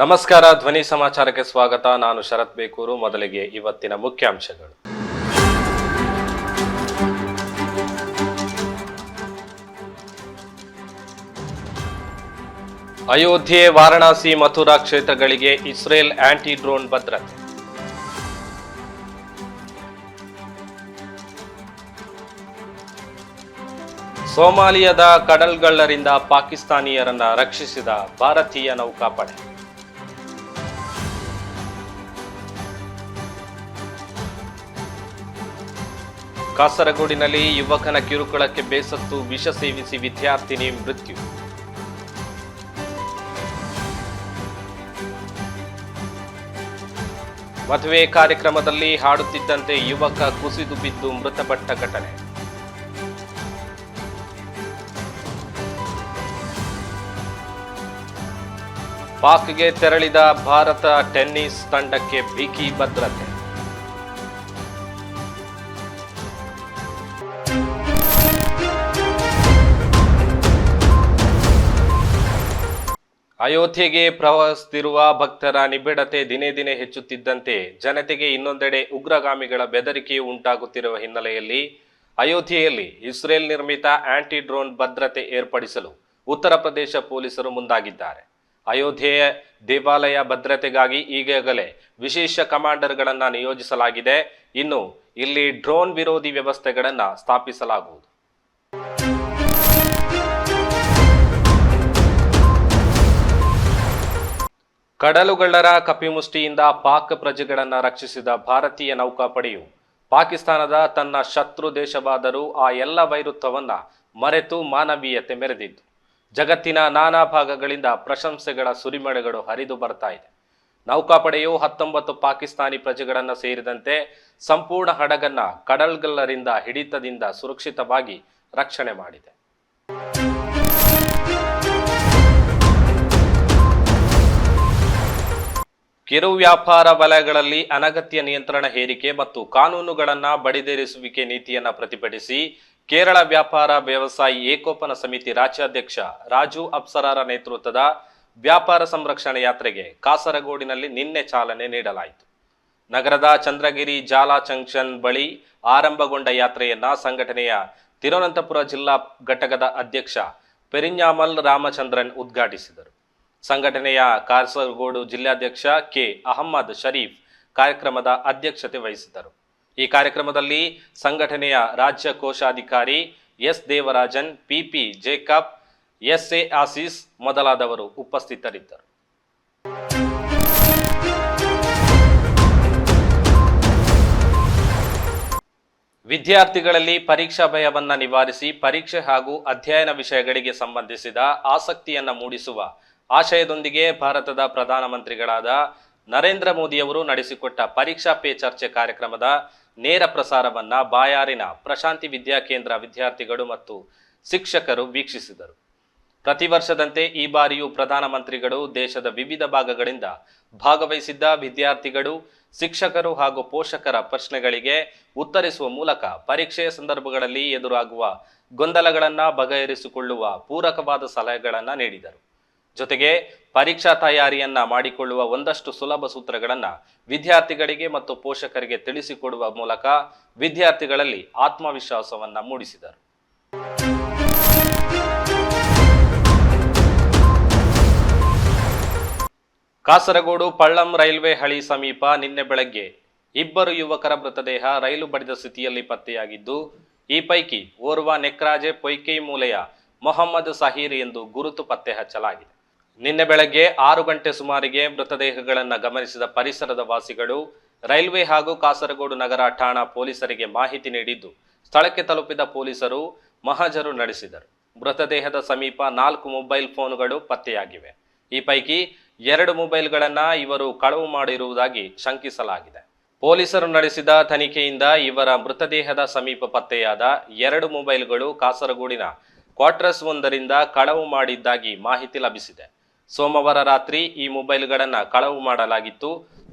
ನಮಸ್ಕಾರ, ಧ್ವನಿ ಸಮಾಚಾರಕ್ಕೆ ಸ್ವಾಗತ. ನಾನು ಶರತ್ ಬೇಕೂರು. ಮೊದಲಿಗೆ ಇವತ್ತಿನ ಮುಖ್ಯಾಂಶಗಳು. ಅಯೋಧ್ಯೆ, ವಾರಣಾಸಿ, ಮಥುರಾ ಕ್ಷೇತ್ರಗಳಿಗೆ ಇಸ್ರೇಲ್ ಆಂಟಿ ಡ್ರೋನ್ ಭದ್ರತೆ. ಸೋಮಾಲಿಯಾದ ಕಡಲ್ಗಳ್ಳರಿಂದ ಪಾಕಿಸ್ತಾನಿಯರನ್ನ ರಕ್ಷಿಸಿದ ಭಾರತೀಯ ನೌಕಾಪಡೆ. ಕಾಸರಗೋಡಿನಲ್ಲಿ ಯುವಕನ ಕಿರುಕುಳಕ್ಕೆ ಬೇಸತ್ತು ವಿಷ ಸೇವಿಸಿ ವಿದ್ಯಾರ್ಥಿನಿ ಮೃತ್ಯು. ಮದುವೆ ಕಾರ್ಯಕ್ರಮದಲ್ಲಿ ಹಾಡುತ್ತಿದ್ದಂತೆ ಯುವಕ ಕುಸಿದು ಬಿದ್ದು ಮೃತಪಟ್ಟ ಘಟನೆ. ಪಾಕ್ಗೆ ತೆರಳಿದ ಭಾರತ ಟೆನ್ನಿಸ್ ತಂಡಕ್ಕೆ ಬಿಗಿ ಭದ್ರತೆ. ಅಯೋಧ್ಯೆಗೆ ಪ್ರವಹಿಸುತ್ತಿರುವ ಭಕ್ತರ ನಿಬಿಡತೆ ದಿನೇ ದಿನೇ ಹೆಚ್ಚುತ್ತಿದ್ದಂತೆ ಜನತೆಗೆ ಇನ್ನೊಂದೆಡೆ ಉಗ್ರಗಾಮಿಗಳ ಬೆದರಿಕೆ ಉಂಟಾಗುತ್ತಿರುವ ಹಿನ್ನೆಲೆಯಲ್ಲಿ ಅಯೋಧ್ಯೆಯಲ್ಲಿ ಇಸ್ರೇಲ್ ನಿರ್ಮಿತ ಆಂಟಿ ಡ್ರೋನ್ ಭದ್ರತೆ ಏರ್ಪಡಿಸಲು ಉತ್ತರ ಪ್ರದೇಶ ಪೊಲೀಸರು ಮುಂದಾಗಿದ್ದಾರೆ. ಅಯೋಧ್ಯೆಯ ದೇವಾಲಯ ಭದ್ರತೆಗಾಗಿ ಈಗಾಗಲೇ ವಿಶೇಷ ಕಮಾಂಡರ್ಗಳನ್ನು ನಿಯೋಜಿಸಲಾಗಿದೆ. ಇನ್ನು ಇಲ್ಲಿ ಡ್ರೋನ್ ವಿರೋಧಿ ವ್ಯವಸ್ಥೆಗಳನ್ನು ಸ್ಥಾಪಿಸಲಾಗುವುದು. ಕಡಲುಗಳ್ಳರ ಕಪಿಮುಷ್ಟಿಯಿಂದ ಪಾಕ್ ಪ್ರಜೆಗಳನ್ನು ರಕ್ಷಿಸಿದ ಭಾರತೀಯ ನೌಕಾಪಡೆಯು ಪಾಕಿಸ್ತಾನದ ತನ್ನ ಶತ್ರು ದೇಶವಾದರೂ ಆ ಎಲ್ಲ ವೈರುತ್ವವನ್ನು ಮರೆತು ಮಾನವೀಯತೆ ಮೆರೆದಿದ್ದು. ಜಗತ್ತಿನ ನಾನಾ ಭಾಗಗಳಿಂದ ಪ್ರಶಂಸೆಗಳ ಸುರಿಮಳೆಗಳು ಹರಿದು ಬರ್ತಾ ಇದೆ. ನೌಕಾಪಡೆಯು ಹತ್ತೊಂಬತ್ತು ಪಾಕಿಸ್ತಾನಿ ಪ್ರಜೆಗಳನ್ನು ಸೇರಿದಂತೆ ಸಂಪೂರ್ಣ ಹಡಗನ್ನ ಕಡಲ್ಗಲ್ಲರಿಂದ ಹಿಡಿತದಿಂದ ಸುರಕ್ಷಿತವಾಗಿ ರಕ್ಷಣೆ ಮಾಡಿದೆ. ಕಿರು ವ್ಯಾಪಾರ ವಲಯಗಳಲ್ಲಿ ಅನಗತ್ಯ ನಿಯಂತ್ರಣ ಹೇರಿಕೆ ಮತ್ತು ಕಾನೂನುಗಳನ್ನು ಬಡಿದೇರಿಸುವಿಕೆ ನೀತಿಯನ್ನು ಪ್ರತಿಭಟಿಸಿ ಕೇರಳ ವ್ಯಾಪಾರ ವ್ಯವಸಾಯಿ ಏಕೋಪನ ಸಮಿತಿ ರಾಜ್ಯಾಧ್ಯಕ್ಷ ರಾಜು ಅಪ್ಸರಾರ ನೇತೃತ್ವದ ವ್ಯಾಪಾರ ಸಂರಕ್ಷಣೆ ಯಾತ್ರೆಗೆ ಕಾಸರಗೋಡಿನಲ್ಲಿ ನಿನ್ನೆ ಚಾಲನೆ ನೀಡಲಾಯಿತು. ನಗರದ ಚಂದ್ರಗಿರಿ ಜಾಲಾ ಜಂಕ್ಷನ್ ಬಳಿ ಆರಂಭಗೊಂಡ ಯಾತ್ರೆಯನ್ನ ಸಂಘಟನೆಯ ತಿರುವನಂತಪುರ ಜಿಲ್ಲಾ ಘಟಕದ ಅಧ್ಯಕ್ಷ ಪೆರಿನ್ಯಾಮಲ್ ರಾಮಚಂದ್ರನ್ ಉದ್ಘಾಟಿಸಿದರು. ಸಂಘಟನೆಯ ಕಾಸರಗೋಡು ಜಿಲ್ಲಾಧ್ಯಕ್ಷ ಕೆ ಅಹಮ್ಮದ್ ಶರೀಫ್ ಕಾರ್ಯಕ್ರಮದ ಅಧ್ಯಕ್ಷತೆ ವಹಿಸಿದ್ದರು. ಈ ಕಾರ್ಯಕ್ರಮದಲ್ಲಿ ಸಂಘಟನೆಯ ರಾಜ್ಯ ಕೋಶಾಧಿಕಾರಿ S Devarajan, PP Jacob, S A Azeez ಮೊದಲಾದವರು ಉಪಸ್ಥಿತರಿದ್ದರು. ವಿದ್ಯಾರ್ಥಿಗಳಲ್ಲಿ ಪರೀಕ್ಷಾ ಭಯವನ್ನು ನಿವಾರಿಸಿ ಪರೀಕ್ಷೆ ಹಾಗೂ ಅಧ್ಯಯನ ವಿಷಯಗಳಿಗೆ ಸಂಬಂಧಿಸಿದ ಆಸಕ್ತಿಯನ್ನು ಮೂಡಿಸುವ ಆಶಯದೊಂದಿಗೆ ಭಾರತದ ಪ್ರಧಾನಮಂತ್ರಿಗಳಾದ ನರೇಂದ್ರ ಮೋದಿಯವರು ನಡೆಸಿಕೊಟ್ಟ ಪರೀಕ್ಷಾ ಪೇ ಚರ್ಚೆ ಕಾರ್ಯಕ್ರಮದ ನೇರ ಪ್ರಸಾರವನ್ನ ಬಾಯಾರಿನ ಪ್ರಶಾಂತಿ ವಿದ್ಯಾಕೇಂದ್ರ ವಿದ್ಯಾರ್ಥಿಗಳು ಮತ್ತು ಶಿಕ್ಷಕರು ವೀಕ್ಷಿಸಿದರು. ಪ್ರತಿ ವರ್ಷದಂತೆ ಈ ಬಾರಿಯೂ ಪ್ರಧಾನಮಂತ್ರಿಗಳು ದೇಶದ ವಿವಿಧ ಭಾಗಗಳಿಂದ ಭಾಗವಹಿಸಿದ್ದ ವಿದ್ಯಾರ್ಥಿಗಳು, ಶಿಕ್ಷಕರು ಹಾಗೂ ಪೋಷಕರ ಪ್ರಶ್ನೆಗಳಿಗೆ ಉತ್ತರಿಸುವ ಮೂಲಕ ಪರೀಕ್ಷೆಯ ಸಂದರ್ಭಗಳಲ್ಲಿ ಎದುರಾಗುವ ಗೊಂದಲಗಳನ್ನು ಬಗೆಹರಿಸಿಕೊಳ್ಳುವ ಪೂರಕವಾದ ಸಲಹೆಗಳನ್ನು ನೀಡಿದರು. ಜೊತೆಗೆ ಪರೀಕ್ಷಾ ತಯಾರಿಯನ್ನ ಮಾಡಿಕೊಳ್ಳುವ ಒಂದಷ್ಟು ಸುಲಭ ಸೂತ್ರಗಳನ್ನು ವಿದ್ಯಾರ್ಥಿಗಳಿಗೆ ಮತ್ತು ಪೋಷಕರಿಗೆ ತಿಳಿಸಿಕೊಡುವ ಮೂಲಕ ವಿದ್ಯಾರ್ಥಿಗಳಲ್ಲಿ ಆತ್ಮವಿಶ್ವಾಸವನ್ನ ಮೂಡಿಸಿದರು. ಕಾಸರಗೋಡು ಪಳ್ಳಂ ರೈಲ್ವೆ ಹಳಿ ಸಮೀಪ ನಿನ್ನೆ ಬೆಳಗ್ಗೆ ಇಬ್ಬರು ಯುವಕರ ಮೃತದೇಹ ರೈಲು ಬಡಿದ ಸ್ಥಿತಿಯಲ್ಲಿ ಪತ್ತೆಯಾಗಿದ್ದು, ಈ ಪೈಕಿ ಓರ್ವ ನೆಕ್ರಾಜೆ ಪೊಯ್ಕೈ ಮೂಲೆಯ ಮೊಹಮ್ಮದ್ ಸಹೀರ್ ಎಂದು ಗುರುತು ಪತ್ತೆ ಹಚ್ಚಲಾಗಿದೆ. ನಿನ್ನೆ ಬೆಳಗ್ಗೆ ಆರು ಗಂಟೆ ಸುಮಾರಿಗೆ ಮೃತದೇಹಗಳನ್ನು ಗಮನಿಸಿದ ಪರಿಸರದ ವಾಸಿಗಳು ರೈಲ್ವೆ ಹಾಗೂ ಕಾಸರಗೋಡು ನಗರ ಠಾಣಾ ಪೊಲೀಸರಿಗೆ ಮಾಹಿತಿ ನೀಡಿದ್ದು, ಸ್ಥಳಕ್ಕೆ ತಲುಪಿದ ಪೊಲೀಸರು ಮಹಜರು ನಡೆಸಿದರು. ಮೃತದೇಹದ ಸಮೀಪ ನಾಲ್ಕು ಮೊಬೈಲ್ ಫೋನ್ಗಳು ಪತ್ತೆಯಾಗಿವೆ. ಈ ಪೈಕಿ ಎರಡು ಮೊಬೈಲ್ಗಳನ್ನು ಇವರು ಕಳವು ಮಾಡಿರುವುದಾಗಿ ಶಂಕಿಸಲಾಗಿದೆ. ಪೊಲೀಸರು ನಡೆಸಿದ ತನಿಖೆಯಿಂದ ಇವರ ಮೃತದೇಹದ ಸಮೀಪ ಪತ್ತೆಯಾದ ಎರಡು ಮೊಬೈಲ್ಗಳು ಕಾಸರಗೋಡಿನ ಕ್ವಾರ್ಟರ್ಸ್ ಒಂದರಿಂದ ಕಳವು ಮಾಡಿದ್ದಾಗಿ ಮಾಹಿತಿ ಲಭಿಸಿದೆ. ಸೋಮವಾರ ರಾತ್ರಿ ಈ ಮೊಬೈಲ್ಗಳನ್ನು ಕಳವು ಮಾಡಲಾಗಿತ್ತು.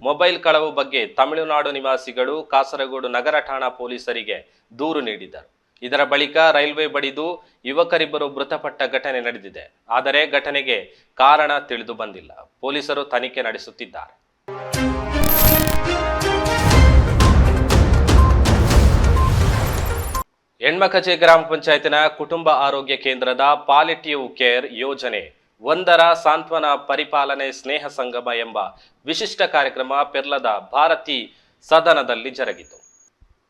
ಮೊಬೈಲ್ ಕಳವು ಬಗ್ಗೆ ತಮಿಳುನಾಡು ನಿವಾಸಿಗಳು ಕಾಸರಗೋಡು ನಗರ ಠಾಣಾ ಪೊಲೀಸರಿಗೆ ದೂರು ನೀಡಿದ್ದರು. ಇದರ ಬಳಿಕ ರೈಲ್ವೆ ಬಡಿದು ಯುವಕರಿಬ್ಬರು ಮೃತಪಟ್ಟ ಘಟನೆ ನಡೆದಿದೆ. ಆದರೆ ಘಟನೆಗೆ ಕಾರಣ ತಿಳಿದು ಬಂದಿಲ್ಲ. ಪೊಲೀಸರು ತನಿಖೆ ನಡೆಸುತ್ತಿದ್ದಾರೆ. ಹೆಣ್ಮಕಜೆ ಗ್ರಾಮ ಪಂಚಾಯತಿನ ಕುಟುಂಬ ಆರೋಗ್ಯ ಕೇಂದ್ರದ ಪಾಲಿಟಿವ್ ಕೇರ್ ಯೋಜನೆ ಒಂದರ ಸಾಂತ್ವನ ಪರಿಪಾಲನೆ ಸ್ನೇಹ ಸಂಗಮ ಎಂಬ ವಿಶಿಷ್ಟ ಕಾರ್ಯಕ್ರಮ ಪೆರ್ಲದ ಭಾರತಿ ಸದನದಲ್ಲಿ ಜರುಗಿತು.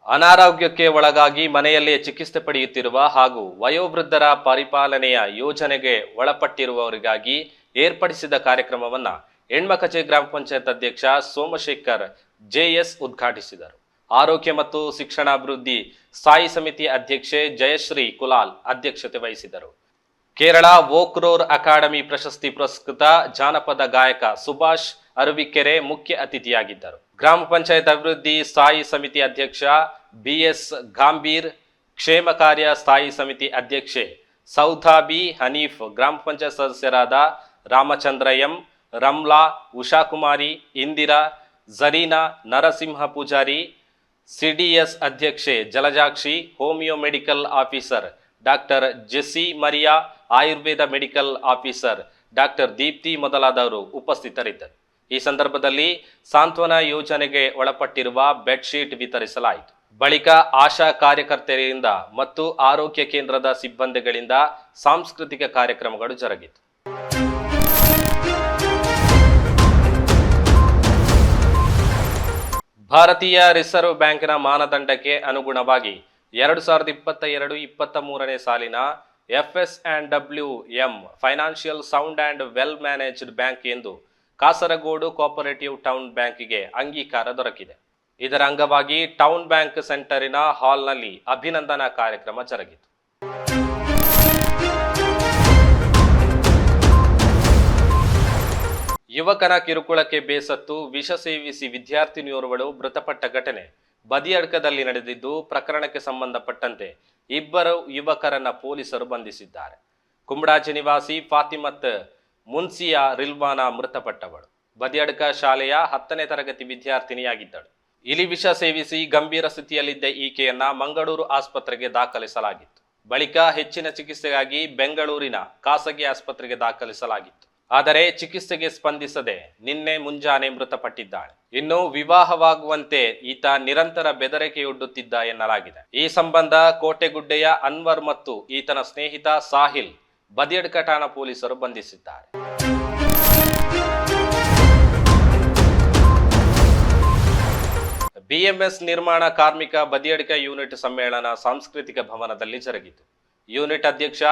ಅನಾರೋಗ್ಯಕ್ಕೆ ಒಳಗಾಗಿ ಮನೆಯಲ್ಲೇ ಚಿಕಿತ್ಸೆ ಪಡೆಯುತ್ತಿರುವ ಹಾಗೂ ವಯೋವೃದ್ಧರ ಪರಿಪಾಲನೆಯ ಯೋಜನೆಗೆ ಒಳಪಟ್ಟಿರುವವರಿಗಾಗಿ ಏರ್ಪಡಿಸಿದ ಕಾರ್ಯಕ್ರಮವನ್ನು ಹೆಣ್ಮಕಚೆ ಗ್ರಾಮ ಪಂಚಾಯತ್ ಅಧ್ಯಕ್ಷ ಸೋಮಶೇಖರ್ ಜೆಎಸ್ ಉದ್ಘಾಟಿಸಿದರು. ಆರೋಗ್ಯ ಮತ್ತು ಶಿಕ್ಷಣಾಭಿವೃದ್ಧಿ ಸ್ಥಾಯಿ ಸಮಿತಿ ಅಧ್ಯಕ್ಷೆ ಜಯಶ್ರೀ ಕುಲಾಲ್ ಅಧ್ಯಕ್ಷತೆ ವಹಿಸಿದರು. ಕೇರಳ ವೋಕ್ರೋರ್ ಅಕಾಡೆಮಿ ಪ್ರಶಸ್ತಿ ಪುರಸ್ಕೃತ ಜಾನಪದ ಗಾಯಕ ಸುಭಾಷ್ ಅರವಿಕೆರೆ ಮುಖ್ಯ ಅತಿಥಿಯಾಗಿದ್ದರು. ಗ್ರಾಮ ಪಂಚಾಯತ್ ಅಭಿವೃದ್ಧಿ ಸ್ಥಾಯಿ ಸಮಿತಿ ಅಧ್ಯಕ್ಷ ಬಿಎಸ್ ಗಾಂಭೀರ್, ಕ್ಷೇಮ ಕಾರ್ಯ ಸ್ಥಾಯಿ ಸಮಿತಿ ಅಧ್ಯಕ್ಷೆ ಸೌಧಾಬಿ ಹನೀಫ್, ಗ್ರಾಮ ಪಂಚಾಯತ್ ಸದಸ್ಯರಾದ ರಾಮಚಂದ್ರ ಎಂ, ರಮ್ಲಾ, ಉಷಾಕುಮಾರಿ, ಇಂದಿರಾ ಜರೀನಾ ನರಸಿಂಹ ಪೂಜಾರಿ, ಸಿಡಿಎಸ್ ಅಧ್ಯಕ್ಷೆ Jalajakshi, homeo medical officer doctor Jessy Mariya Ayurveda medical officer doctor Deepthi ಮೊದಲಾದವರು ಉಪಸ್ಥಿತರಿದ್ದರು. ಈ ಸಂದರ್ಭದಲ್ಲಿ ಸಾಂತ್ವನ ಯೋಜನೆಗೆ ಒಳಪಟ್ಟಿರುವ ಬೆಡ್ಶೀಟ್ ವಿತರಿಸಲಾಯಿತು. ಬಳಿಕ ಆಶಾ ಕಾರ್ಯಕರ್ತೆಯರಿಂದ ಮತ್ತು ಆರೋಗ್ಯ ಕೇಂದ್ರದ ಸಿಬ್ಬಂದಿಗಳಿಂದ ಸಾಂಸ್ಕೃತಿಕ ಕಾರ್ಯಕ್ರಮಗಳು ಜರುಗಿತು. ಭಾರತೀಯ ರಿಸರ್ವ್ ಬ್ಯಾಂಕಿನ ಮಾನದಂಡಕ್ಕೆ ಅನುಗುಣವಾಗಿ ಎರಡು ಸಾವಿರದ ಇಪ್ಪತ್ತ ಎರಡು ಇಪ್ಪತ್ತ ಮೂರನೇ ಸಾಲಿನ F S and W M financial sound and well managed bank ಎಂದು ಕಾಸರಗೋಡು ಕೋಪರೇಟಿವ್ ಟೌನ್ ಬ್ಯಾಂಕಿಗೆ ಅಂಗೀಕಾರ ದೊರಕಿದೆ. ಇದರ ಅಂಗವಾಗಿ ಟೌನ್ ಬ್ಯಾಂಕ್ ಸೆಂಟರಿನ ಹಾಲ್ನಲ್ಲಿ ಅಭಿನಂದನಾ ಕಾರ್ಯಕ್ರಮ ಜರುಗಿತು. ಯುವಕನ ಕಿರುಕುಳಕ್ಕೆ ಬೇಸತ್ತು ವಿಷ ಸೇವಿಸಿ ವಿದ್ಯಾರ್ಥಿನಿಯೋರ್ವಳು ಮೃತಪಟ್ಟ ಘಟನೆ. ಬದಿಯಡ್ಕದಲ್ಲಿ ನಡೆದಿದ್ದು ಪ್ರಕರಣಕ್ಕೆ ಸಂಬಂಧಪಟ್ಟಂತೆ ಇಬ್ಬರು ಯುವಕರನ್ನ ಪೊಲೀಸರು ಬಂಧಿಸಿದ್ದಾರೆ. ಕುಂಬಡಾಜಿ ನಿವಾಸಿ ಫಾತಿಮತ್ ಮುನ್ಸಿಯಾ ರಿಲ್ವಾನಾ ಮೃತಪಟ್ಟವಳು. ಬದಿಯಡ್ಕ ಶಾಲೆಯ ಹತ್ತನೇ ತರಗತಿ ವಿದ್ಯಾರ್ಥಿನಿಯಾಗಿದ್ದಳು. ಇಲಿ ವಿಷ ಸೇವಿಸಿ ಗಂಭೀರ ಸ್ಥಿತಿಯಲ್ಲಿದ್ದ ಈಕೆಯನ್ನ ಮಂಗಳೂರು ಆಸ್ಪತ್ರೆಗೆ ದಾಖಲಿಸಲಾಗಿತ್ತು. ಬಳಿಕ ಹೆಚ್ಚಿನ ಚಿಕಿತ್ಸೆಗಾಗಿ ಬೆಂಗಳೂರಿನ ಖಾಸಗಿ ಆಸ್ಪತ್ರೆಗೆ ದಾಖಲಿಸಲಾಗಿತ್ತು. ಆದರೆ ಚಿಕಿತ್ಸೆಗೆ ಸ್ಪಂದಿಸದೆ ನಿನ್ನೆ ಮುಂಜಾನೆ ಮೃತಪಟ್ಟಿದ್ದಾಳೆ. ಇನ್ನು ವಿವಾಹವಾಗುವಂತೆ ಈತ ನಿರಂತರ ಬೆದರಿಕೆಯೊಡ್ಡುತ್ತಿದ್ದ ಎನ್ನಲಾಗಿದೆ. ಈ ಸಂಬಂಧ ಕೋಟೆಗುಡ್ಡೆಯ ಅನ್ವರ್ ಮತ್ತು ಈತನ ಸ್ನೇಹಿತ ಸಾಹಿಲ್ ಬದಿಯಡ್ಕ ಠಾಣಾ ಪೊಲೀಸರು ಬಂಧಿಸಿದ್ದಾರೆ. ಬಿಎಂಎಸ್ ನಿರ್ಮಾಣ ಕಾರ್ಮಿಕ ಬದಿಯಡ್ಕ ಯೂನಿಟ್ ಸಮ್ಮೇಳನ ಸಾಂಸ್ಕೃತಿಕ ಭವನದಲ್ಲಿ ಜರುಗಿತು. ಯೂನಿಟ್ ಅಧ್ಯಕ್ಷ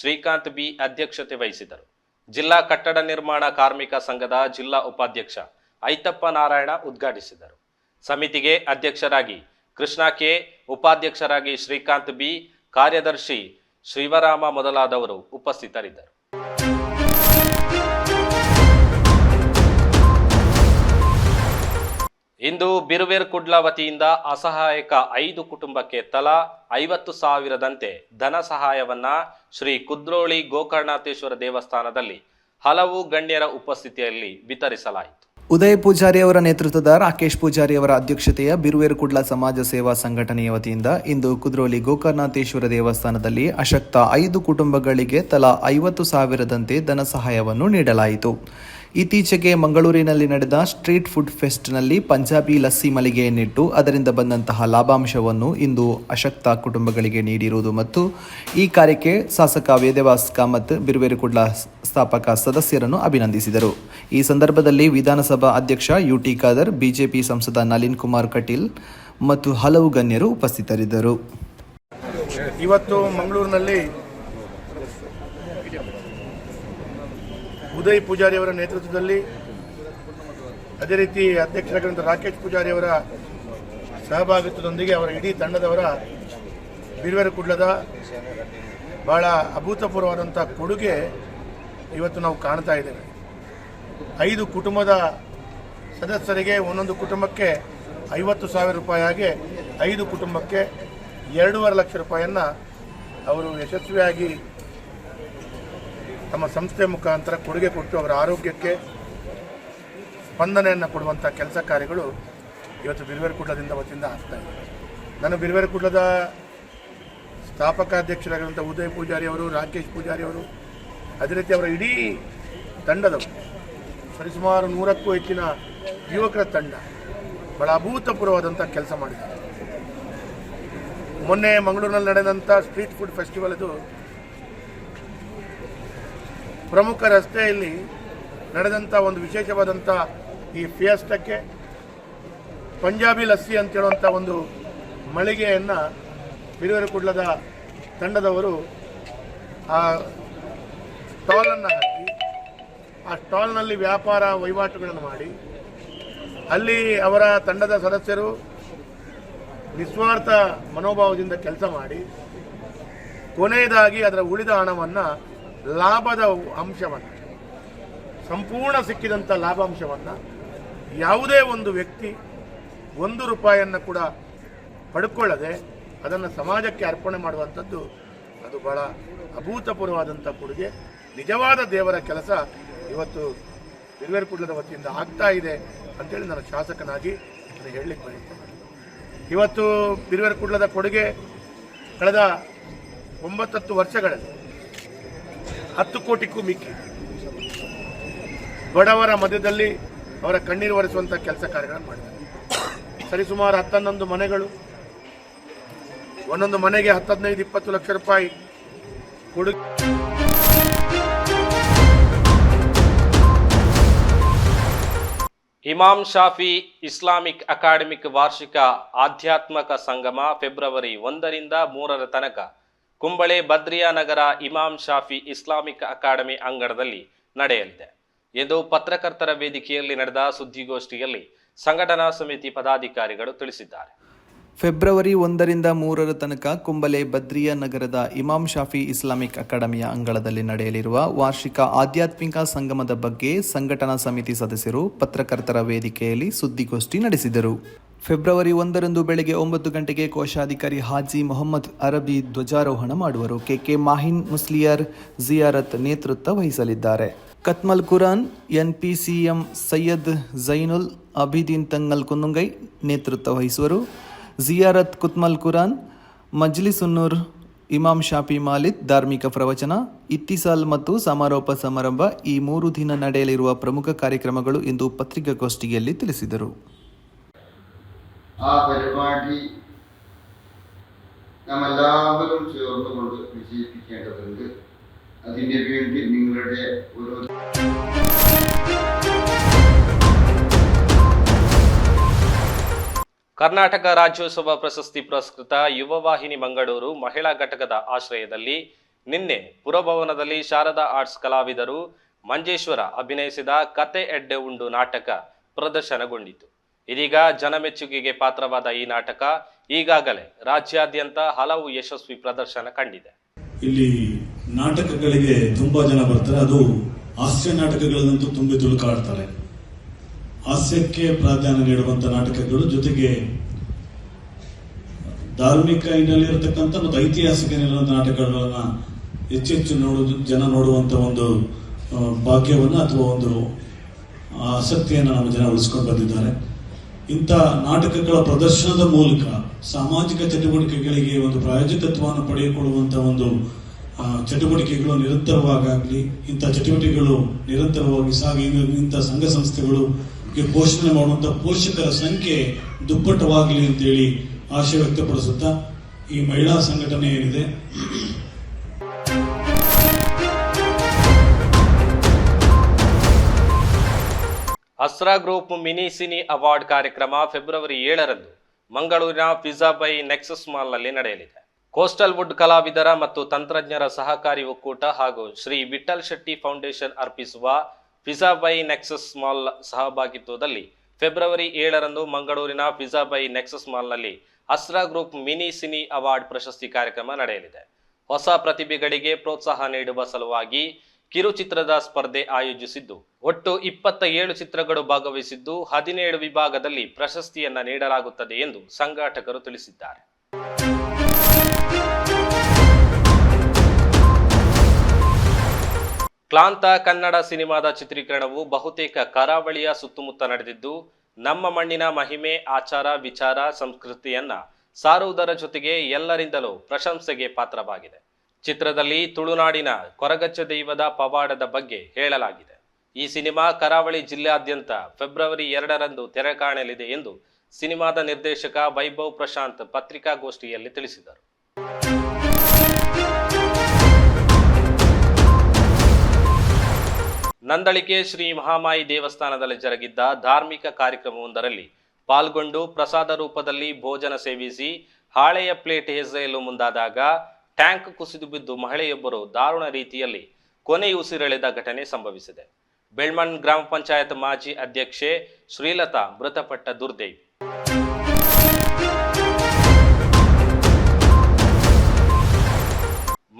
ಶ್ರೀಕಾಂತ್ ಬಿ ಅಧ್ಯಕ್ಷತೆ ವಹಿಸಿದರು. ಜಿಲ್ಲಾ ಕಟ್ಟಡ ನಿರ್ಮಾಣ ಕಾರ್ಮಿಕ ಸಂಘದ ಜಿಲ್ಲಾ ಉಪಾಧ್ಯಕ್ಷ ಐತಪ್ಪ ನಾರಾಯಣ ಉದ್ಘಾಟಿಸಿದರು. ಸಮಿತಿಗೆ ಅಧ್ಯಕ್ಷರಾಗಿ ಕೃಷ್ಣ ಕೆ, ಉಪಾಧ್ಯಕ್ಷರಾಗಿ ಶ್ರೀಕಾಂತ್ ಬಿ, ಕಾರ್ಯದರ್ಶಿ ಶಿವರಾಮ ಮೊದಲಾದವರು ಉಪಸ್ಥಿತರಿದ್ದರು. ಇಂದು ಬಿರುವೇರ್ ಕುಡ್ಲ ವತಿಯಿಂದ ಅಸಹಾಯಕ ಐದು ಕುಟುಂಬಕ್ಕೆ ತಲಾ ಐವತ್ತು ಸಾವಿರದಂತೆ ಧನ ಸಹಾಯವನ್ನ ಶ್ರೀ ಕುದ್ರೋಳಿ ಗೋಕರ್ಣಾಥೇಶ್ವರ ದೇವಸ್ಥಾನದಲ್ಲಿ ಹಲವು ಗಣ್ಯರ ಉಪಸ್ಥಿತಿಯಲ್ಲಿ ವಿತರಿಸಲಾಯಿತು. ಉದಯ್ ಪೂಜಾರಿ ಅವರ ನೇತೃತ್ವದ ರಾಕೇಶ್ ಪೂಜಾರಿ ಅವರ ಅಧ್ಯಕ್ಷತೆಯ ಬಿರುವೇರು ಕುಡ್ಲ ಸಮಾಜ ಸೇವಾ ಸಂಘಟನೆಯ ವತಿಯಿಂದ ಇಂದು ಕುದ್ರೋಳಿ ಗೋಕರ್ಣಾಥೇಶ್ವರ ದೇವಸ್ಥಾನದಲ್ಲಿ ಅಶಕ್ತ ಐದು ಕುಟುಂಬಗಳಿಗೆ ತಲಾ ಐವತ್ತು ಸಾವಿರದಂತೆ ಧನ ಸಹಾಯವನ್ನು ನೀಡಲಾಯಿತು. ಇತ್ತೀಚೆಗೆ ಮಂಗಳೂರಿನಲ್ಲಿ ನಡೆದ ಸ್ಟ್ರೀಟ್ ಫುಡ್ ಫೆಸ್ಟ್ನಲ್ಲಿ ಪಂಜಾಬಿ ಲಸ್ಸಿ ಮಳಿಗೆಯನ್ನಿಟ್ಟು ಅದರಿಂದ ಬಂದಂತಹ ಲಾಭಾಂಶವನ್ನು ಇಂದು ಅಶಕ್ತ ಕುಟುಂಬಗಳಿಗೆ ನೀಡಿರುವುದು ಮತ್ತು ಈ ಕಾರ್ಯಕ್ಕೆ ಶಾಸಕ ವೇದವಾಸ್ ಕಾಮತ್ ಬಿರುವೇರುಕುಡ್ಲ ಸ್ಥಾಪಕ ಸದಸ್ಯರನ್ನು ಅಭಿನಂದಿಸಿದರು. ಈ ಸಂದರ್ಭದಲ್ಲಿ ವಿಧಾನಸಭಾ ಅಧ್ಯಕ್ಷ ಯು ಟಿ ಖಾದರ್, ಬಿಜೆಪಿ ಸಂಸದ ನಳಿನ್ ಕುಮಾರ್ ಕಟೀಲ್ ಮತ್ತು ಹಲವು ಗಣ್ಯರು ಉಪಸ್ಥಿತರಿದ್ದರು. ಇವತ್ತು ಮಂಗಳೂರಿನಲ್ಲಿ ಉದಯ್ ಪೂಜಾರಿ ಅವರ ನೇತೃತ್ವದಲ್ಲಿ ಅದೇ ರೀತಿ ಅಧ್ಯಕ್ಷರಾಗಿರುವಂಥ ರಾಕೇಶ್ ಪೂಜಾರಿ ಅವರ ಸಹಭಾಗಿತ್ವದೊಂದಿಗೆ ಅವರ ಇಡೀ ತಂಡದವರ ಬಿರುವರ ಕುಡ್ಲದ ಭಾಳ ಅಭೂತಪೂರ್ವವಾದಂಥ ಕೊಡುಗೆ ಇವತ್ತು ನಾವು ಕಾಣ್ತಾ ಇದ್ದೇವೆ. ಐದು ಕುಟುಂಬದ ಸದಸ್ಯರಿಗೆ ಒಂದೊಂದು ಕುಟುಂಬಕ್ಕೆ ಐವತ್ತು ಸಾವಿರ ರೂಪಾಯಿ ಹಾಗೆ ಐದು ಕುಟುಂಬಕ್ಕೆ ಎರಡೂವರೆ ಲಕ್ಷ ರೂಪಾಯಿಯನ್ನು ಅವರು ಯಶಸ್ವಿಯಾಗಿ ತಮ್ಮ ಸಂಸ್ಥೆ ಮುಖಾಂತರ ಕೊಡುಗೆ ಕೊಟ್ಟು ಅವರ ಆರೋಗ್ಯಕ್ಕೆ ಸ್ಪಂದನೆಯನ್ನು ಕೊಡುವಂಥ ಕೆಲಸ ಕಾರ್ಯಗಳು ಇವತ್ತು ಬಿರುವೇರು ಕುಡ್ಲದಿಂದ ವತಿಯಿಂದ ಇದೆ. ನಾನು ಬಿರುವೇರು ಕುಡ್ಲದ ಸ್ಥಾಪಕ ಅಧ್ಯಕ್ಷರಾಗಿರುವಂಥ ಉದಯ್ ಪೂಜಾರಿ ಅವರು, ರಾಕೇಶ್ ಪೂಜಾರಿ ಅವರು, ಅದೇ ರೀತಿ ಅವರ ಇಡೀ ತಂಡದವರು, ಸರಿಸುಮಾರು ನೂರಕ್ಕೂ ಹೆಚ್ಚಿನ ಯುವಕರ ತಂಡ ಬಹಳ ಅಭೂತಪೂರ್ವವಾದಂಥ ಕೆಲಸ ಮಾಡಿದ್ದಾರೆ. ಮೊನ್ನೆ ಮಂಗಳೂರಿನಲ್ಲಿ ನಡೆದಂಥ ಸ್ಟ್ರೀಟ್ ಫುಡ್ ಫೆಸ್ಟಿವಲ್ ಇದು ಪ್ರಮುಖ ರಸ್ತೆಯಲ್ಲಿ ನಡೆದಂಥ ಒಂದು ವಿಶೇಷವಾದಂಥ ಈ ಫಿಯಸ್ಟಕ್ಕೆ ಪಂಜಾಬಿ ಲಸ್ಸಿ ಅಂತ ಹೇಳುವಂಥ ಒಂದು ಮಳಿಗೆಯನ್ನು ಹಿರಿಯರಕುಡ್ಲದ ತಂಡದವರು ಆ ಸ್ಟಾಲನ್ನು ಹಾಕಿ, ಆ ಸ್ಟಾಲ್ನಲ್ಲಿ ವ್ಯಾಪಾರ ವಹಿವಾಟುಗಳನ್ನು ಮಾಡಿ, ಅಲ್ಲಿ ಅವರ ತಂಡದ ಸದಸ್ಯರು ನಿಸ್ವಾರ್ಥ ಮನೋಭಾವದಿಂದ ಕೆಲಸ ಮಾಡಿ, ಕೊನೆಯದಾಗಿ ಅದರ ಉಳಿದ ಹಣವನ್ನು ಲಾಭದ ಅಂಶವನ್ನು, ಸಂಪೂರ್ಣ ಸಿಕ್ಕಿದಂಥ ಲಾಭಾಂಶವನ್ನು ಯಾವುದೇ ಒಂದು ವ್ಯಕ್ತಿ ಒಂದು ರೂಪಾಯಿಯನ್ನು ಕೂಡ ಪಡ್ಕೊಳ್ಳದೆ ಅದನ್ನು ಸಮಾಜಕ್ಕೆ ಅರ್ಪಣೆ ಮಾಡುವಂಥದ್ದು ಅದು ಬಹಳ ಅಭೂತಪೂರ್ವವಾದಂಥ ಕೊಡುಗೆ. ನಿಜವಾದ ದೇವರ ಕೆಲಸ ಇವತ್ತು ಹಿರಿಯರ್ಕುಡ್ಲದ ವತಿಯಿಂದ ಆಗ್ತಾ ಇದೆ ಅಂತೇಳಿ ನಾನು ಶಾಸಕನಾಗಿ ನಾನು ಹೇಳಲಿಕ್ಕೆ ಬಯಸ್ತೇನೆ. ಇವತ್ತು ಬಿರುವೇರ್ಕುಡ್ಲದ ಕೊಡುಗೆ ಕಳೆದ ಒಂಬತ್ತತ್ತು ವರ್ಷಗಳಲ್ಲಿ ಹತ್ತು ಕೋಟಿಗೂ ಮಿಕ್ಕಿ ಬಡವರ ಮಧ್ಯದಲ್ಲಿ ಅವರ ಕಣ್ಣೀರು ಒರೆಸುವಂಥ ಕೆಲಸ ಕಾರ್ಯಗಳನ್ನು ಮಾಡಿದ್ದಾರೆ. ಸರಿಸುಮಾರು ಹತ್ತನ್ನೊಂದು ಮನೆಗಳು, ಒಂದೊಂದು ಮನೆಗೆ ಹತ್ತದೈದು ಇಪ್ಪತ್ತು ಲಕ್ಷ ರೂಪಾಯಿ ಕೊಡು ಇಮಾಮ್ ಶಾಫಿ ಇಸ್ಲಾಮಿಕ್ ಅಕಾಡೆಮಿಕ್ ವಾರ್ಷಿಕ ಆಧ್ಯಾತ್ಮಕ ಸಂಗಮ ಫೆಬ್ರವರಿ ಒಂದರಿಂದ ಮೂರರ ತನಕ ಕುಂಬಳೆ ಬದ್ರಿಯಾ ನಗರ ಇಮಾಮ್ ಶಾಫಿ ಇಸ್ಲಾಮಿಕ್ ಅಕಾಡೆಮಿ ಅಂಗಣದಲ್ಲಿ ನಡೆಯಲಿದೆ. ಎಂದು ಪತ್ರಕರ್ತರ ವೇದಿಕೆಯಲ್ಲಿ ನಡೆದ ಸುದ್ದಿಗೋಷ್ಠಿಯಲ್ಲಿ ಸಂಘಟನಾ ಸಮಿತಿ ಪದಾಧಿಕಾರಿಗಳು ತಿಳಿಸಿದ್ದಾರೆ. ಫೆಬ್ರವರಿ ಒಂದರಿಂದ ಮೂರರ ತನಕ ಕುಂಬಲೆ ಬದ್ರಿಯಾ ನಗರದ ಇಮಾಮ್ ಶಾಫಿ ಇಸ್ಲಾಮಿಕ್ ಅಕಾಡೆಮಿಯ ಅಂಗಳದಲ್ಲಿ ನಡೆಯಲಿರುವ ವಾರ್ಷಿಕ ಆಧ್ಯಾತ್ಮಿಕ ಸಂಗಮದ ಬಗ್ಗೆ ಸಂಘಟನಾ ಸಮಿತಿ ಸದಸ್ಯರು ಪತ್ರಕರ್ತರ ವೇದಿಕೆಯಲ್ಲಿ ಸುದ್ದಿಗೋಷ್ಠಿ ನಡೆಸಿದರು. ಫೆಬ್ರವರಿ ಒಂದರಂದು ಬೆಳಗ್ಗೆ ಒಂಬತ್ತು ಗಂಟೆಗೆ ಕೋಶಾಧಿಕಾರಿ ಹಾಜಿ ಮೊಹಮ್ಮದ್ ಅರಬಿ ಧ್ವಜಾರೋಹಣ ಮಾಡುವರು. ಕೆಕೆ ಮಾಹಿನ್ ಮುಸ್ಲಿಯರ್ ಜಿಯಾರತ್ ನೇತೃತ್ವ ವಹಿಸಲಿದ್ದಾರೆ. ಕತ್ಮಲ್ ಕುರಾನ್ ಎನ್ಪಿಸಿಎಂ ಸೈಯದ್ ಜೈನುಲ್ ಅಬಿದೀನ್ ತಂಗಲ್ ಕುನ್ನುಂಗೈ ನೇತೃತ್ವ ವಹಿಸುವರು. ಜಿಯಾರತ್ ಕುತ್ಮಲ್ ಕುರಾನ್ ಮಜ್ಲಿಸುನ್ನೂರ್ ಇಮಾಮ್ ಶಾಫಿ ಮಾಲಿದ್ ಧಾರ್ಮಿಕ ಪ್ರವಚನ ಇತ್ತಿಸಾಲ್ ಮತ್ತು ಸಮಾರೋಪ ಸಮಾರಂಭ ಈ ಮೂರು ದಿನ ನಡೆಯಲಿರುವ ಪ್ರಮುಖ ಕಾರ್ಯಕ್ರಮಗಳು ಎಂದು ಪತ್ರಿಕಾಗೋಷ್ಠಿಯಲ್ಲಿ ತಿಳಿಸಿದರು ആ പരിപാടി നാം എല്ലാവരും ചേർന്നുകൊണ്ട് വിജയിപ്പിക്കേണ്ടതുണ്ട് അതിനു വേണ്ടി നിങ്ങളുടെ ഓരോ ಕರ್ನಾಟಕ ರಾಜ್ಯೋತ್ಸವ ಪ್ರಶಸ್ತಿ ಪುರಸ್ಕೃತ ಯುವ ವಾಹಿನಿ ಮಂಗಳೂರು ಮಹಿಳಾ ಘಟಕದ ಆಶ್ರಯದಲ್ಲಿ ನಿನ್ನೆ ಪುರಭವನದಲ್ಲಿ ಶಾರದಾ ಆರ್ಟ್ಸ್ ಕಲಾವಿದರು ಮಂಜೇಶ್ವರ ಅಭಿನಯಿಸಿದ ಕತೆ ಎಡ್ಡೆ ಉಂಡು ನಾಟಕ ಪ್ರದರ್ಶನಗೊಂಡಿತು. ಇದೀಗ ಜನಮೆಚ್ಚುಗೆಗೆ ಪಾತ್ರವಾದ ಈ ನಾಟಕ ಈಗಾಗಲೇ ರಾಜ್ಯಾದ್ಯಂತ ಹಲವು ಯಶಸ್ವಿ ಪ್ರದರ್ಶನ ಕಂಡಿದೆ. ಇಲ್ಲಿ ನಾಟಕಗಳಿಗೆ ತುಂಬಾ ಜನ ಬರ್ತಾರೆ. ಅದು ಹಾಸ್ಯ ನಾಟಕಗಳನ್ನಂತೂ ತುಂಬಿ ತುಳುಕಾಡ್ತಾರೆ. ಹಾಸ್ಯಕ್ಕೆ ಪ್ರಾಧಾನ್ಯ ನೀಡುವಂತ ನಾಟಕಗಳು ಜೊತೆಗೆ ಧಾರ್ಮಿಕ ಹಿನ್ನೆಲೆ ಇರತಕ್ಕಂಥ ಮತ್ತು ಐತಿಹಾಸಿಕ ನಾಟಕಗಳನ್ನ ಹೆಚ್ಚೆಚ್ಚು ನೋಡುವುದು ಜನ ನೋಡುವಂತ ಒಂದು ಭಾಗ್ಯವನ್ನು ಅಥವಾ ಒಂದು ಆಸಕ್ತಿಯನ್ನು ನಮ್ಮ ಜನ ಉಳಿಸ್ಕೊಂಡು ಬಂದಿದ್ದಾರೆ. ಇಂಥ ನಾಟಕಗಳ ಪ್ರದರ್ಶನದ ಮೂಲಕ ಸಾಮಾಜಿಕ ಚಟುವಟಿಕೆಗಳಿಗೆ ಒಂದು ಪ್ರಾಯೋಜಕತ್ವವನ್ನು ಪಡೆದುಕೊಳ್ಳುವಂಥ ಒಂದು ಚಟುವಟಿಕೆಗಳು ನಿರಂತರವಾಗಲಿ ಇಂಥ ಚಟುವಟಿಕೆಗಳು ನಿರಂತರವಾಗಿ ಸಾಗಿ ಇಂಥ ಸಂಘ ಸಂಸ್ಥೆಗಳು ಪೋಷಣೆ ಮಾಡುವಂತ ಪೋಷಕರ ಸಂಖ್ಯೆ ದುಪ್ಪಟ್ಟವಾಗಲಿ ಅಂತೇಳಿ ಆಶಯ ವ್ಯಕ್ತಪಡಿಸುತ್ತಾ ಈ ಮಹಿಳಾ ಸಂಘಟನೆ ಏನಿದೆ? Asra group mini cine award ಕಾರ್ಯಕ್ರಮ ಫೆಬ್ರವರಿ ಏಳರಂದು ಮಂಗಳೂರಿನ ಫಿಜಾಬೈ ನೆಕ್ಸಸ್ ಮಾಲ್ನಲ್ಲಿ ನಡೆಯಲಿದೆ. ಕೋಸ್ಟಲ್ ವುಡ್ ಕಲಾವಿದರ ಮತ್ತು ತಂತ್ರಜ್ಞರ ಸಹಕಾರಿ ಒಕ್ಕೂಟ ಹಾಗೂ ಶ್ರೀ ವಿಠಲ್ ಶೆಟ್ಟಿ ಫೌಂಡೇಶನ್ ಅರ್ಪಿಸುವ ಫಿಜಾ ಬೈ ನೆಕ್ಸಸ್ ಮಾಲ್ ಸಹಭಾಗಿತ್ವದಲ್ಲಿ ಫೆಬ್ರವರಿ ಏಳರಂದು ಮಂಗಳೂರಿನ Fiza by Nexus ಮಾಲ್ನಲ್ಲಿ Asra group mini cine award ಪ್ರಶಸ್ತಿ ಕಾರ್ಯಕ್ರಮ ನಡೆಯಲಿದೆ. ಹೊಸ ಪ್ರತಿಭೆಗಳಿಗೆ ಪ್ರೋತ್ಸಾಹ ನೀಡುವ ಸಲುವಾಗಿ ಕಿರುಚಿತ್ರದ ಸ್ಪರ್ಧೆ ಆಯೋಜಿಸಿದ್ದು, ಒಟ್ಟು ಇಪ್ಪತ್ತ ಏಳು ಚಿತ್ರಗಳು ಭಾಗವಹಿಸಿದ್ದು ಹದಿನೇಳು ವಿಭಾಗದಲ್ಲಿ ಪ್ರಶಸ್ತಿಯನ್ನ ನೀಡಲಾಗುತ್ತದೆ ಎಂದು ಸಂಘಾಟಕರು ತಿಳಿಸಿದ್ದಾರೆ. ಕ್ಲಾಂತ ಕನ್ನಡ ಸಿನಿಮಾದ ಚಿತ್ರೀಕರಣವು ಬಹುತೇಕ ಕರಾವಳಿಯ ಸುತ್ತಮುತ್ತ ನಡೆದಿದ್ದು, ನಮ್ಮ ಮಣ್ಣಿನ ಮಹಿಮೆ, ಆಚಾರ, ವಿಚಾರ, ಸಂಸ್ಕೃತಿಯನ್ನ ಸಾರುವುದರ ಜೊತೆಗೆ ಎಲ್ಲರಿಂದಲೂ ಪ್ರಶಂಸೆಗೆ ಪಾತ್ರವಾಗಿದೆ. ಚಿತ್ರದಲ್ಲಿ ತುಳುನಾಡಿನ ಕೊರಗಚ್ಚ ದೈವದ ಪವಾಡದ ಬಗ್ಗೆ ಹೇಳಲಾಗಿದೆ. ಈ ಸಿನಿಮಾ ಕರಾವಳಿ ಜಿಲ್ಲೆಯಾದ್ಯಂತ ಫೆಬ್ರವರಿ ಎರಡರಂದು ತೆರೆ ಕಾಣಲಿದೆ ಎಂದು ಸಿನಿಮಾದ ನಿರ್ದೇಶಕ ವೈಭವ್ ಪ್ರಶಾಂತ್ ಪತ್ರಿಕಾಗೋಷ್ಠಿಯಲ್ಲಿ ತಿಳಿಸಿದರು. ನಂದಳಿಕೆ ಶ್ರೀ ಮಹಾಮಾಯಿ ದೇವಸ್ಥಾನದಲ್ಲಿ ಜರುಗಿದ್ದ ಧಾರ್ಮಿಕ ಕಾರ್ಯಕ್ರಮವೊಂದರಲ್ಲಿ ಪಾಲ್ಗೊಂಡು ಪ್ರಸಾದ ರೂಪದಲ್ಲಿ ಭೋಜನ ಸೇವಿಸಿ ಹಾಳೆಯ ಪ್ಲೇಟ್ ಎಸೆಯಲು ಮುಂದಾದಾಗ ಟ್ಯಾಂಕ್ ಕುಸಿದು ಬಿದ್ದು ಮಹಿಳೆಯೊಬ್ಬರು ದಾರುಣ ರೀತಿಯಲ್ಲಿ ಕೊನೆಯುಸಿರೆಳೆದ ಘಟನೆ ಸಂಭವಿಸಿದೆ. ಬೆಳ್ಮಣ್ ಗ್ರಾಮ ಪಂಚಾಯತ್ ಮಾಜಿ ಅಧ್ಯಕ್ಷೆ ಶ್ರೀಲತಾ ಮೃತಪಟ್ಟ ದುರ್ದೈವಿ.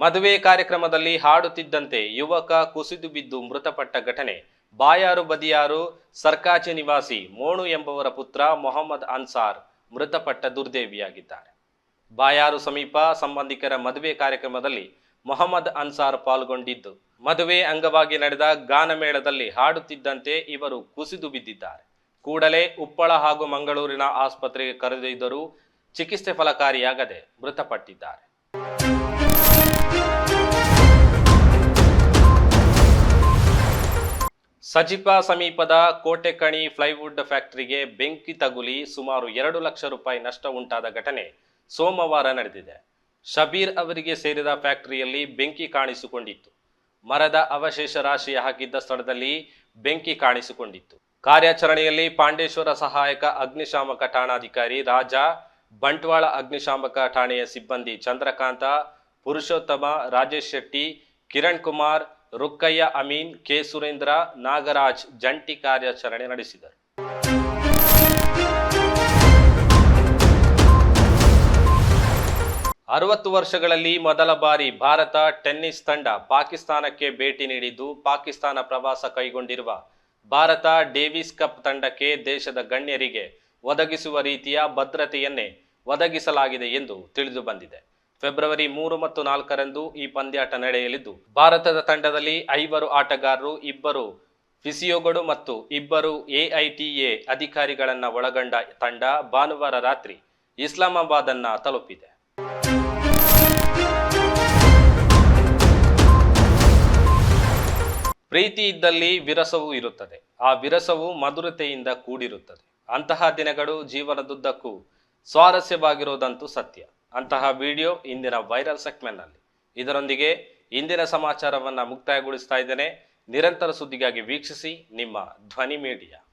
ಮದುವೆ ಕಾರ್ಯಕ್ರಮದಲ್ಲಿ ಹಾಡುತ್ತಿದ್ದಂತೆ ಯುವಕ ಕುಸಿದು ಬಿದ್ದು ಮೃತಪಟ್ಟ ಘಟನೆ. ಬಾಯಾರು ಬದಿಯಾರು ಸರ್ಕಾಚಿ ನಿವಾಸಿ ಮೋಣು ಎಂಬವರ ಪುತ್ರ ಮೊಹಮ್ಮದ್ ಅನ್ಸಾರ್ ಮೃತಪಟ್ಟ ದುರ್ದೇವಿಯಾಗಿದ್ದಾರೆ. ಬಾಯಾರು ಸಮೀಪ ಸಂಬಂಧಿಕರ ಮದುವೆ ಕಾರ್ಯಕ್ರಮದಲ್ಲಿ ಮೊಹಮ್ಮದ್ ಅನ್ಸಾರ್ ಪಾಲ್ಗೊಂಡಿದ್ದು, ಮದುವೆ ಅಂಗವಾಗಿ ನಡೆದ ಗಾನಮೇಳದಲ್ಲಿ ಹಾಡುತ್ತಿದ್ದಂತೆ ಇವರು ಕುಸಿದು ಬಿದ್ದಿದ್ದಾರೆ. ಕೂಡಲೇ ಉಪ್ಪಳ ಹಾಗೂ ಮಂಗಳೂರಿನ ಆಸ್ಪತ್ರೆಗೆ ಕರೆದೊಯ್ದರೂ ಚಿಕಿತ್ಸೆ ಫಲಕಾರಿಯಾಗದೆ ಮೃತಪಟ್ಟಿದ್ದಾರೆ. ಸಜಿಪಾ ಸಮೀಪದ ಕೋಟೆಕಣಿ ಫ್ಲೈವುಡ್ ಫ್ಯಾಕ್ಟರಿಗೆ ಬೆಂಕಿ ತಗುಲಿ ಸುಮಾರು ಎರಡು ಲಕ್ಷ ರೂಪಾಯಿ ನಷ್ಟ ಉಂಟಾದ ಘಟನೆ ಸೋಮವಾರ ನಡೆದಿದೆ. ಶಬೀರ್ ಅವರಿಗೆ ಸೇರಿದ ಫ್ಯಾಕ್ಟರಿಯಲ್ಲಿ ಬೆಂಕಿ ಕಾಣಿಸಿಕೊಂಡಿತ್ತು. ಮರದ ಅವಶೇಷ ರಾಶಿ ಹಾಕಿದ್ದ ಸ್ಥಳದಲ್ಲಿ ಬೆಂಕಿ ಕಾಣಿಸಿಕೊಂಡಿತ್ತು. ಕಾರ್ಯಾಚರಣೆಯಲ್ಲಿ ಪಾಂಡೇಶ್ವರ ಸಹಾಯಕ ಅಗ್ನಿಶಾಮಕ ಠಾಣಾಧಿಕಾರಿ ರಾಜ, ಬಂಟ್ವಾಳ ಅಗ್ನಿಶಾಮಕ ಠಾಣೆಯ ಸಿಬ್ಬಂದಿ ಚಂದ್ರಕಾಂತ, ಪುರುಷೋತ್ತಮ ರಾಜೇಶ್ ಶೆಟ್ಟಿ, ಕಿರಣ್ ಕುಮಾರ್ ರುಕ್ಕಯ್ಯ ಅಮೀನ್, ಕೆ. ಸುರೇಂದ್ರ, ನಾಗರಾಜ್ ಜಂಟಿ ಕಾರ್ಯಾಚರಣೆ ನಡೆಸಿದರು. ಅರವತ್ತು ವರ್ಷಗಳಲ್ಲಿ ಮೊದಲ ಬಾರಿ ಭಾರತ ಟೆನ್ನಿಸ್ ತಂಡ ಪಾಕಿಸ್ತಾನಕ್ಕೆ ಭೇಟಿ ನೀಡಿದ್ದು ಪಾಕಿಸ್ತಾನ ಪ್ರವಾಸ ಕೈಗೊಂಡಿರುವ ಭಾರತ ಡೇವಿಸ್ ಕಪ್ ತಂಡಕ್ಕೆ ದೇಶದ ಗಣ್ಯರಿಗೆ ಒದಗಿಸುವ ರೀತಿಯ ಭದ್ರತೆಯನ್ನೇ ಒದಗಿಸಲಾಗಿದೆ ಎಂದು ತಿಳಿದು ಬಂದಿದೆ. ಫೆಬ್ರವರಿ ಮೂರು ಮತ್ತು ನಾಲ್ಕರಂದು ಈ ಪಂದ್ಯಾಟ ನಡೆಯಲಿದ್ದು, ಭಾರತದ ತಂಡದಲ್ಲಿ ಐವರು ಆಟಗಾರರು, ಇಬ್ಬರು ಫಿಸಿಯೋಗಳು ಮತ್ತು ಇಬ್ಬರು ಎಐಟಿಎ ಅಧಿಕಾರಿಗಳನ್ನ ಒಳಗೊಂಡ ತಂಡ ಭಾನುವಾರ ರಾತ್ರಿ ಇಸ್ಲಾಮಾಬಾದ್ ಅನ್ನ ತಲುಪಿದೆ. ಪ್ರೀತಿ ಇದ್ದಲ್ಲಿ ವಿರಸವೂ ಇರುತ್ತದೆ. ಆ ವಿರಸವು ಮಧುರತೆಯಿಂದ ಕೂಡಿರುತ್ತದೆ. ಅಂತಹ ದಿನಗಳು ಜೀವನದುದ್ದಕ್ಕೂ ಸ್ವಾರಸ್ಯವಾಗಿರುವುದಂತೂ ಸತ್ಯ. ಅಂತಹ ವಿಡಿಯೋ ಇಂದಿನ ವೈರಲ್ ಸೆಗ್ಮೆಂಟ್ನಲ್ಲಿ. ಇದರೊಂದಿಗೆ ಇಂದಿನ ಸಮಾಚಾರವನ್ನು ಮುಕ್ತಾಯಗೊಳಿಸ್ತಾ ಇದ್ದೇನೆ. ನಿರಂತರ ಸುದ್ದಿಗಾಗಿ ವೀಕ್ಷಿಸಿ ನಿಮ್ಮ ಧ್ವನಿ ಮೀಡಿಯಾ.